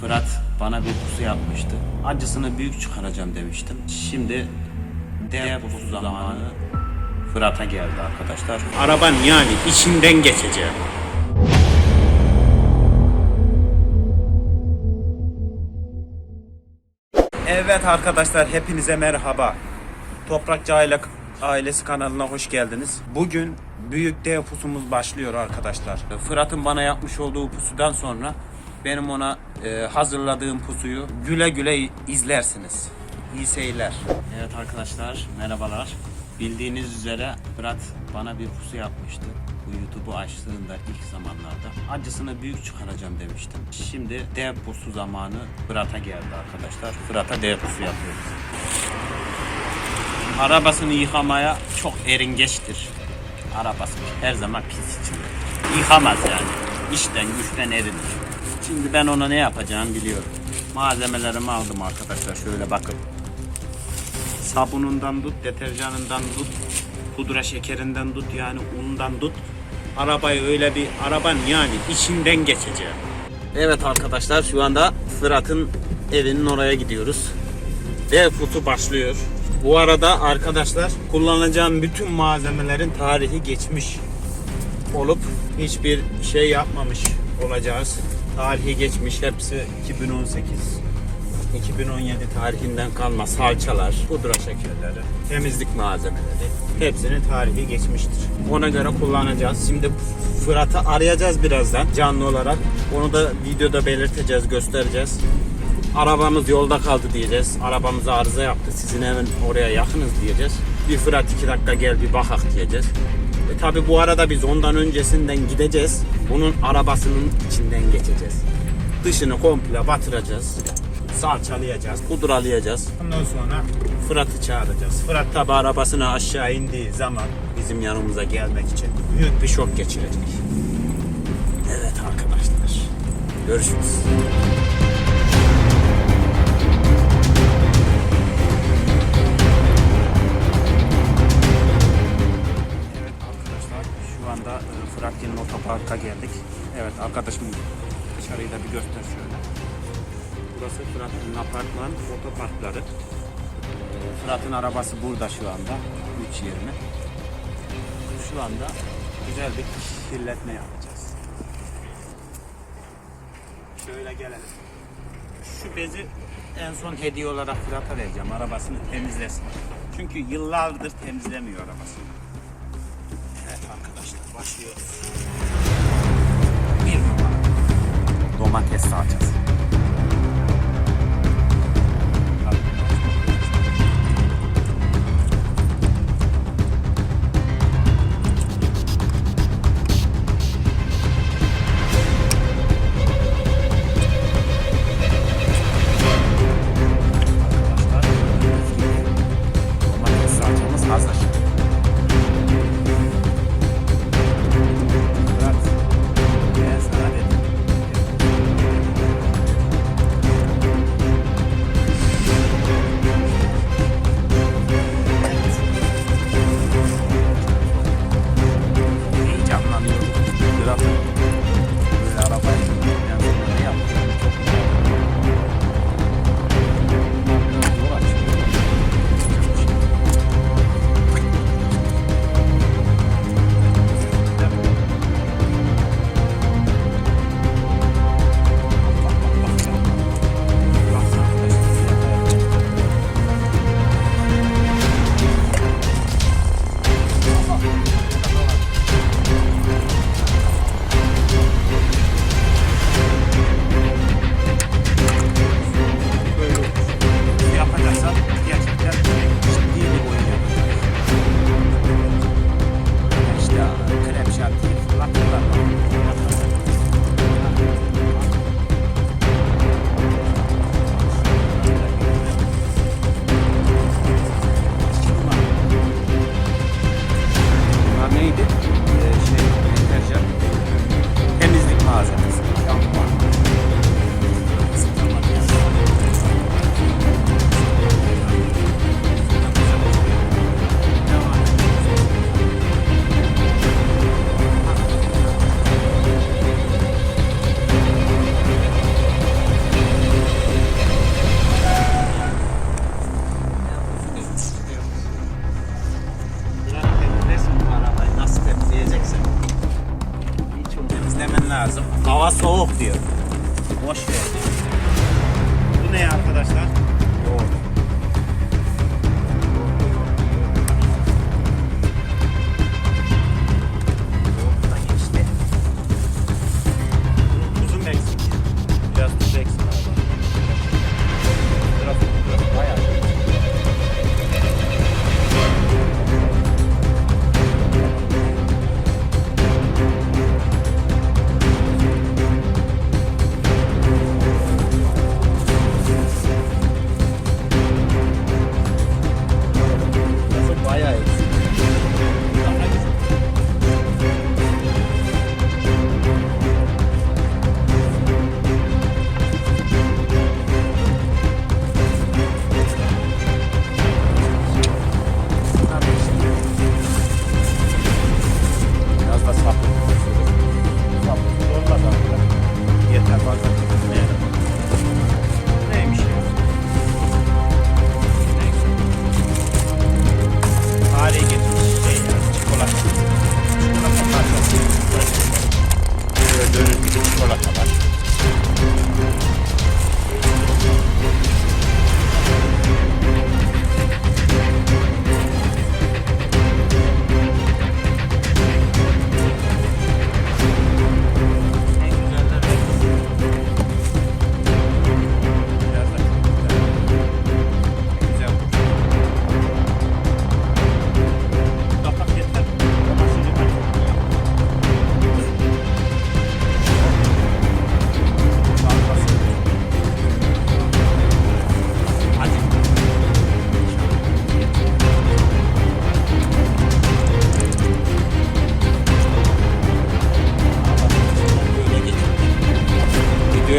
Fırat bana bir pusu yapmıştı. Acısını büyük çıkaracağım demiştim. Şimdi dev pusu zamanı Fırat'a geldi arkadaşlar. Araban yani içinden geçeceğim. Evet arkadaşlar hepinize merhaba. Toprakçı Aile Ailesi kanalına hoş geldiniz. Bugün büyük dev pusumuz başlıyor arkadaşlar. Fırat'ın bana yapmış olduğu pusudan sonra benim ona e, hazırladığım pusuyu güle güle izlersiniz. İyi seyirler. Evet arkadaşlar merhabalar. Bildiğiniz üzere Fırat bana bir pusu yapmıştı. Bu YouTube'u açtığında ilk zamanlarda acısını büyük çıkaracağım demiştim. Şimdi dev pusu zamanı Fırat'a geldi arkadaşlar. Fırat'a dev pusu yapıyoruz. Arabasını yıkamaya çok eringeçtir. Arabası her zaman pis içinde. Yıkamaz yani. İşten güçten erinir. Şimdi ben ona ne yapacağımı biliyorum. Malzemelerimi aldım arkadaşlar şöyle bakın. Sabunundan tut, deterjanından tut, pudra şekerinden tut yani undan tut. Arabayı öyle bir araban yani içinden geçeceğim. Evet arkadaşlar şu anda Fırat'ın evinin oraya gidiyoruz. Dev kutu başlıyor. Bu arada arkadaşlar kullanacağım bütün malzemelerin tarihi geçmiş olup hiçbir şey yapmamış olacağız. Tarihi geçmiş hepsi 2018 2017 tarihinden kalma salçalar, pudra şekerleri, temizlik malzemeleri hepsinin tarihi geçmiştir. Ona göre kullanacağız. Şimdi Fırat'ı arayacağız birazdan canlı olarak. Onu da videoda belirteceğiz, göstereceğiz. Arabamız yolda kaldı diyeceğiz. Arabamız arıza yaptı. Sizin evin oraya yakınız diyeceğiz. Bir Fırat iki dakika gel bir bakak diyeceğiz. E tabi bu arada biz ondan öncesinden gideceğiz. Bunun arabasının içinden geçeceğiz. Dışını komple batıracağız. Salçalayacağız, pudralayacağız. Ondan sonra Fırat'ı çağıracağız. Fırat tabi arabasına aşağı indiği zaman bizim yanımıza gelmek için büyük bir şok geçirecek. Evet arkadaşlar. Görüşürüz. Geldik. Evet arkadaşım dışarıyı da bir göster şöyle. Burası Fırat'ın apartman otoparkları. Fırat'ın arabası burada şu anda. 3 20. Şu anda güzel bir kirletme yapacağız. Şöyle gelelim. Şu bezi en son hediye olarak Fırat'a vereceğim. Arabasını temizlesin. Çünkü yıllardır temizlemiyor arabasını. Evet arkadaşlar başlıyoruz. Domates salçası.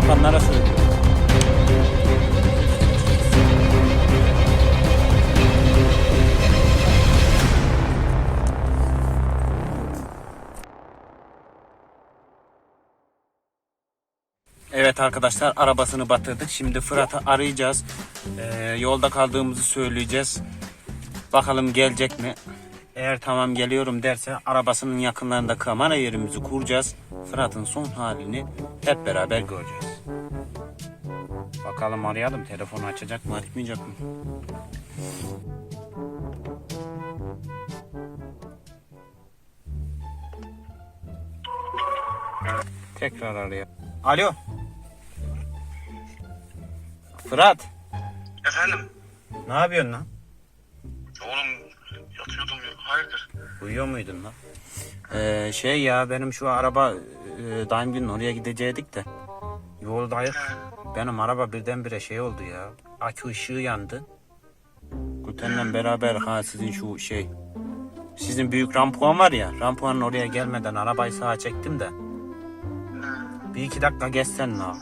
Yapanlara söylüyorum. Evet arkadaşlar arabasını batırdık. Şimdi Fırat'ı arayacağız. Ee, yolda kaldığımızı söyleyeceğiz. Bakalım gelecek mi? Eğer tamam geliyorum derse arabasının yakınlarında kamera yerimizi kuracağız. Fırat'ın son halini hep beraber göreceğiz. Bakalım arayalım. Telefonu açacak mı açmayacak mı? Tekrar arayalım. Alo. Fırat. Efendim? Ne yapıyorsun lan? Uyuyor muydun lan? Ee, şey ya benim şu araba e, daim günün oraya gidecektik de yoldayız. Benim araba birdenbire şey oldu ya. Akü ışığı yandı. Gülten'le beraber ha sizin şu şey sizin büyük rampuan var ya rampuanın oraya gelmeden arabayı sağa çektim de bir iki dakika geçsen la.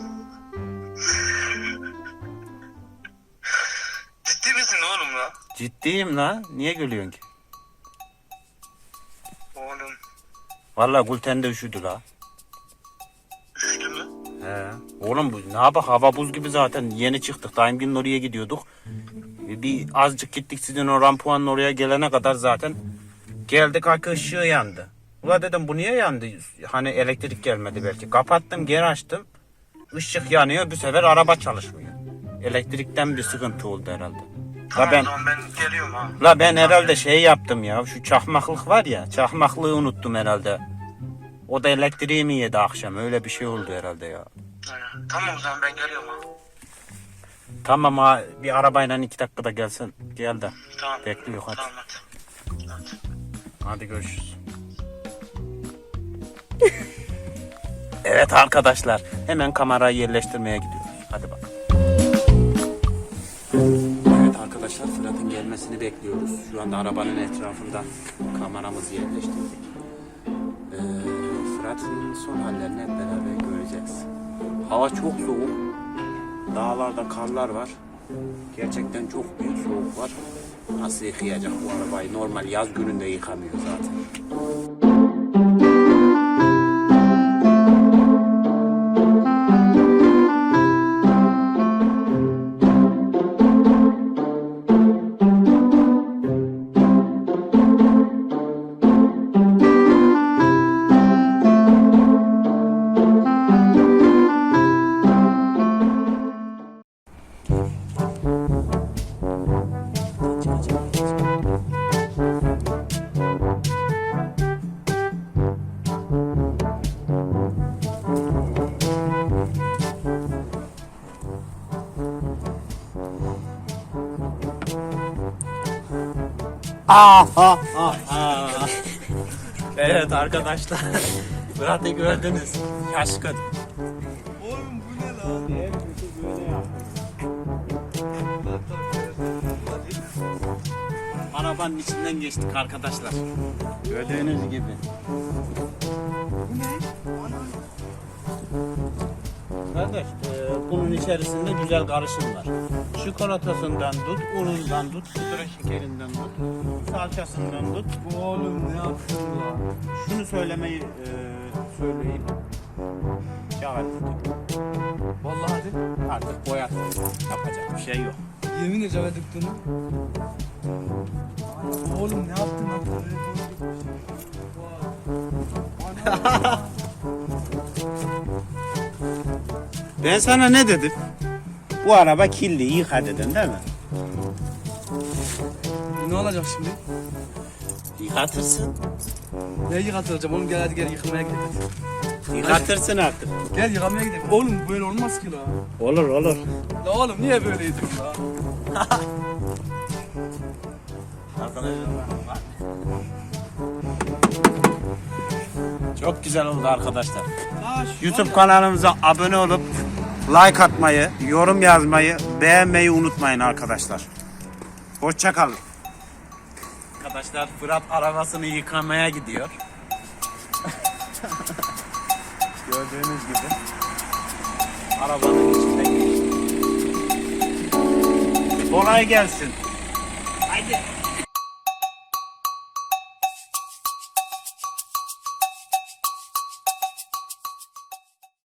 Ciddi misin oğlum la? Ciddiyim la. Niye gülüyorsun ki? Vallahi Gülten de üşüdü la. üşüdü mü? He. Oğlum bu ne yapalım hava buz gibi zaten yeni çıktık. Daim günün oraya gidiyorduk. Bir azıcık gittik sizin o rampuanın oraya gelene kadar zaten geldik akü ışığı yandı. Ula dedim bu niye yandı? Hani elektrik gelmedi belki. Kapattım geri açtım. Işık yanıyor bu sefer araba çalışmıyor. Elektrikten bir sıkıntı oldu herhalde. La ben ben geliyorum ha. La ben herhalde şey yaptım ya. Şu çakmaklık var ya. Çakmaklığı unuttum herhalde. O da elektriği mi yedi akşam? Öyle bir şey oldu herhalde ya. Aynen. Tamam o zaman ben geliyorum ha. Tamam ha bir arabayla iki dakikada gelsin. Gel de. Tamam. Bekliyor hadi. Tamam hadi. Hadi. Hadi görüşürüz. evet arkadaşlar. Hemen kamerayı yerleştirmeye gidiyoruz. Fırat'ın gelmesini bekliyoruz. Şu anda arabanın etrafında kameramızı yerleştirdik. Ee, Fırat'ın son hallerini hep beraber göreceğiz. Hava çok soğuk. Dağlarda karlar var. Gerçekten çok büyük soğuk var. Nasıl yıkayacak bu arabayı? Normal yaz gününde yıkamıyor zaten. Ah, ah, ah, ah. evet arkadaşlar. Fırat'ı gördünüz. Şaşkın. Oğlum bu ne lan? Arabanın içinden geçtik arkadaşlar. Gördüğünüz gibi. Kardeş, e, bunun içerisinde güzel karışım var. Çikolatasından tut, unundan tut, pudra şekerinden tut, salçasından tut. Oğlum ne yaptın lan? Şunu söylemeyi e, söyleyeyim. Cevap Vallahi hadi. artık boyat. Yapacak bir şey yok. Yemin ederim döktün. Oğlum ne yaptın lan? Ben sana ne dedim? Bu araba kirli, yıka dedim değil mi? Ne olacak şimdi? Yıkatırsın. Ne yıkatacağım oğlum gel hadi gel yıkamaya gidelim. Yıkatırsın artık. Gel yıkamaya gidelim. Oğlum böyle olmaz ki la. Olur olur. La oğlum niye böyleydin la? Çok güzel oldu arkadaşlar. La şu YouTube kanalımıza abone olup like atmayı, yorum yazmayı, beğenmeyi unutmayın arkadaşlar. Hoşçakalın. Arkadaşlar Fırat arabasını yıkamaya gidiyor. Gördüğünüz gibi arabanın içinden geçti. Kolay gelsin. Haydi.